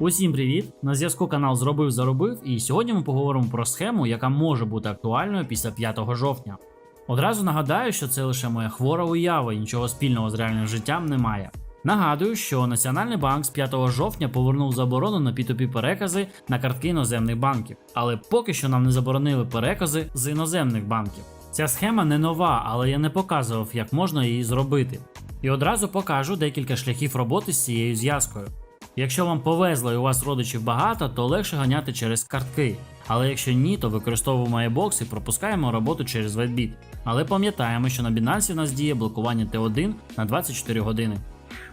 Усім привіт! На зв'язку канал Зробив Заробив, і сьогодні ми поговоримо про схему, яка може бути актуальною після 5 жовтня. Одразу нагадаю, що це лише моя хвора уява і нічого спільного з реальним життям немає. Нагадую, що Національний банк з 5 жовтня повернув заборону на P2P перекази на картки іноземних банків, але поки що нам не заборонили перекази з іноземних банків. Ця схема не нова, але я не показував, як можна її зробити. І одразу покажу декілька шляхів роботи з цією зв'язкою. Якщо вам повезло і у вас родичів багато, то легше ганяти через картки. Але якщо ні, то використовуємо MyBox і пропускаємо роботу через WhiteBit. Але пам'ятаємо, що на Binance у нас діє блокування Т1 на 24 години.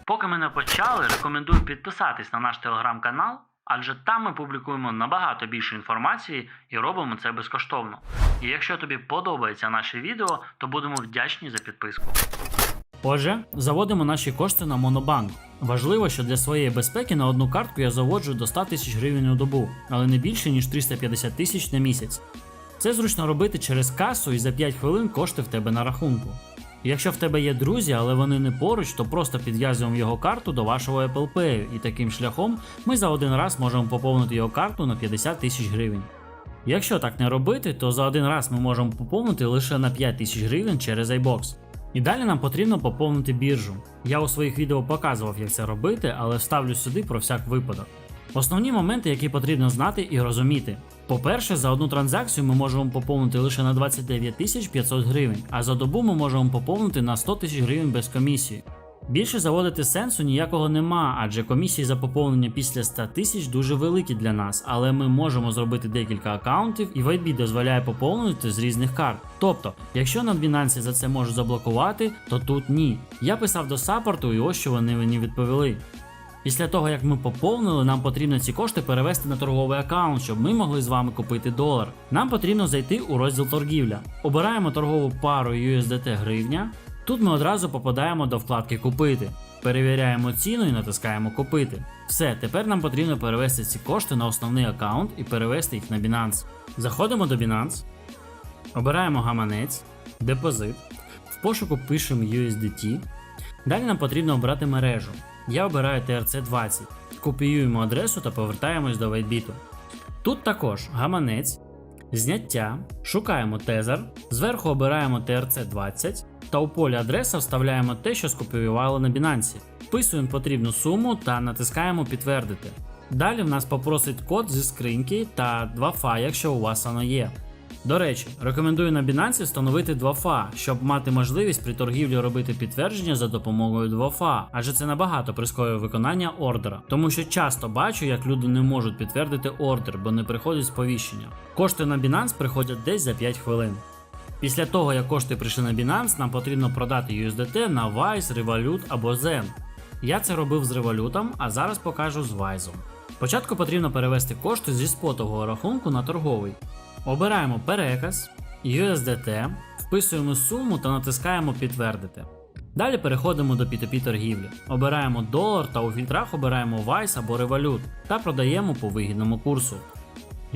Поки ми не почали, рекомендую підписатись на наш телеграм-канал, адже там ми публікуємо набагато більше інформації і робимо це безкоштовно. І якщо тобі подобається наше відео, то будемо вдячні за підписку. Отже, заводимо наші кошти на Монобанк. Важливо, що для своєї безпеки на одну картку я заводжу до 100 тисяч гривень у добу, але не більше ніж 350 тисяч на місяць. Це зручно робити через касу і за 5 хвилин кошти в тебе на рахунку. Якщо в тебе є друзі, але вони не поруч, то просто підв'язуємо його карту до вашого Apple Pay, і таким шляхом ми за один раз можемо поповнити його карту на 50 тисяч гривень. Якщо так не робити, то за один раз ми можемо поповнити лише на 5 тисяч гривень через iBox. І далі нам потрібно поповнити біржу. Я у своїх відео показував, як це робити, але вставлю сюди про всяк випадок. Основні моменти, які потрібно знати і розуміти. По-перше, за одну транзакцію ми можемо поповнити лише на 29 500 гривень, а за добу ми можемо поповнити на 100 тисяч гривень без комісії. Більше заводити сенсу ніякого нема, адже комісії за поповнення після 100 тисяч дуже великі для нас, але ми можемо зробити декілька аккаунтів і Вайбі дозволяє поповнити з різних карт. Тобто, якщо на Binance за це можуть заблокувати, то тут ні. Я писав до саппорту і ось що вони мені відповіли. Після того, як ми поповнили, нам потрібно ці кошти перевести на торговий аккаунт, щоб ми могли з вами купити долар. Нам потрібно зайти у розділ торгівля. Обираємо торгову пару USDT гривня. Тут ми одразу попадаємо до вкладки Купити. Перевіряємо ціну і натискаємо Купити. Все, тепер нам потрібно перевести ці кошти на основний аккаунт і перевести їх на Binance. Заходимо до Binance, обираємо гаманець, депозит, в пошуку пишемо USDT. Далі нам потрібно обрати мережу. Я обираю TRC20, копіюємо адресу та повертаємось до Вайтбіту. Тут також гаманець, зняття, шукаємо тезер, зверху обираємо TRC20 та у полі адреса вставляємо те, що скопіювали на Binance. Вписуємо потрібну суму та натискаємо підтвердити. Далі в нас попросить код зі скриньки та 2FA, якщо у вас воно є. До речі, рекомендую на Binance встановити 2FA, щоб мати можливість при торгівлі робити підтвердження за допомогою 2FA, адже це набагато прискорює виконання ордера, тому що часто бачу, як люди не можуть підтвердити ордер, бо не приходить сповіщення. Кошти на Binance приходять десь за 5 хвилин. Після того, як кошти прийшли на Binance, нам потрібно продати USDT на Wise, Revolut або Zen. Я це робив з Revolut, а зараз покажу з Wise. Спочатку потрібно перевести кошти зі спотового рахунку на торговий. Обираємо переказ, USDT, вписуємо суму та натискаємо підтвердити. Далі переходимо до P2P торгівлі. Обираємо долар та у фільтрах обираємо Vice або Revolut та продаємо по вигідному курсу.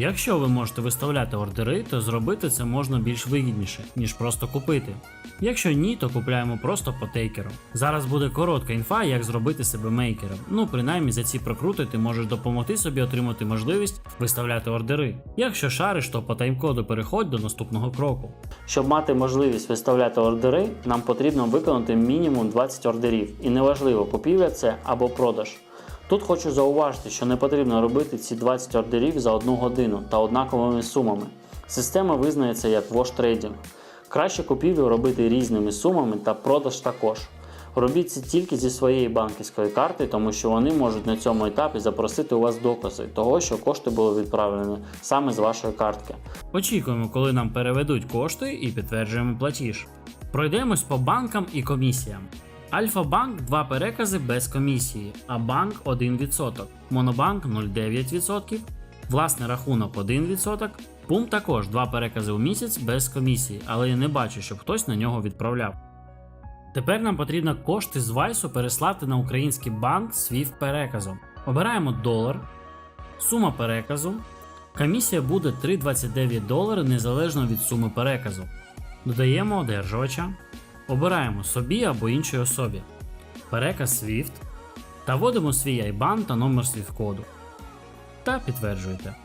Якщо ви можете виставляти ордери, то зробити це можна більш вигідніше, ніж просто купити. Якщо ні, то купляємо просто по тейкеру. Зараз буде коротка інфа, як зробити себе мейкером. Ну, принаймні за ці прокрути ти можеш допомогти собі отримати можливість виставляти ордери. Якщо шариш, то по таймкоду переходь до наступного кроку. Щоб мати можливість виставляти ордери, нам потрібно виконати мінімум 20 ордерів, і неважливо, купівля це або продаж. Тут хочу зауважити, що не потрібно робити ці 20 ордерів за одну годину та однаковими сумами. Система визнає це як trading. Краще купівлю робити різними сумами та продаж також. Робіть це тільки зі своєї банківської карти, тому що вони можуть на цьому етапі запросити у вас докази того, що кошти були відправлені саме з вашої картки. Очікуємо, коли нам переведуть кошти і підтверджуємо платіж. Пройдемось по банкам і комісіям. Альфа-банк 2 перекази без комісії, а банк 1%, Монобанк 0,9%, власний рахунок 1%, Пум також 2 перекази у місяць без комісії, але я не бачу, щоб хтось на нього відправляв. Тепер нам потрібно кошти з Вайсу переслати на український банк SWIFT переказом. Обираємо долар, сума переказу. Комісія буде 3,29 долари незалежно від суми переказу. Додаємо одержувача. Обираємо собі або іншій особі. Переказ SWIFT та вводимо свій IBAN та номер SWIFT коду. та підтверджуєте.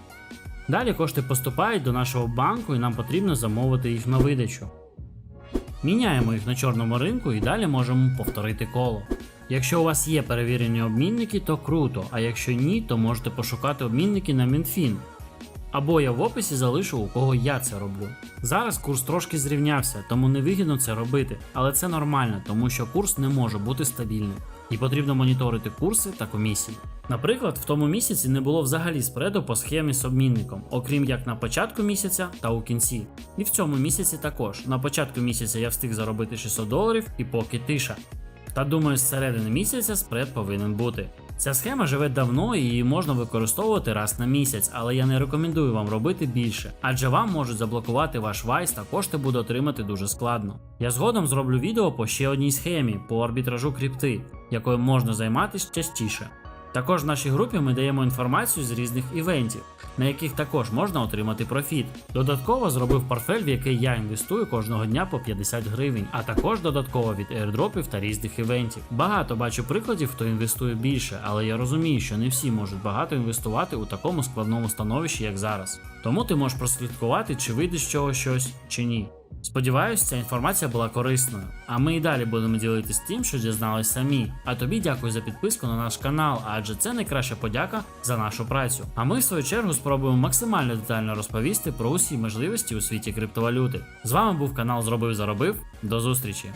Далі кошти поступають до нашого банку і нам потрібно замовити їх на видачу. Міняємо їх на чорному ринку і далі можемо повторити коло. Якщо у вас є перевірені обмінники, то круто, а якщо ні, то можете пошукати обмінники на Мінфін. Або я в описі залишу, у кого я це роблю. Зараз курс трошки зрівнявся, тому невигідно це робити, але це нормально, тому що курс не може бути стабільним. І потрібно моніторити курси та комісії. Наприклад, в тому місяці не було взагалі спреду по схемі з обмінником, окрім як на початку місяця та у кінці. І в цьому місяці також. На початку місяця я встиг заробити 600 доларів і поки тиша. Та думаю, з середини місяця спред повинен бути. Ця схема живе давно і її можна використовувати раз на місяць, але я не рекомендую вам робити більше, адже вам можуть заблокувати ваш вайс та кошти буде отримати дуже складно. Я згодом зроблю відео по ще одній схемі по арбітражу крипти, якою можна займатися частіше. Також в нашій групі ми даємо інформацію з різних івентів, на яких також можна отримати профіт. Додатково зробив портфель, в який я інвестую кожного дня по 50 гривень, а також додатково від airdropів та різних івентів. Багато бачу прикладів, хто інвестує більше, але я розумію, що не всі можуть багато інвестувати у такому складному становищі, як зараз. Тому ти можеш прослідкувати, чи вийде з чого щось, чи ні. Сподіваюсь, ця інформація була корисною. А ми і далі будемо ділитись тим, що дізнались самі. А тобі дякую за підписку на наш канал, адже це найкраща подяка за нашу працю. А ми в свою чергу спробуємо максимально детально розповісти про усі можливості у світі криптовалюти. З вами був канал Зробив Заробив. До зустрічі!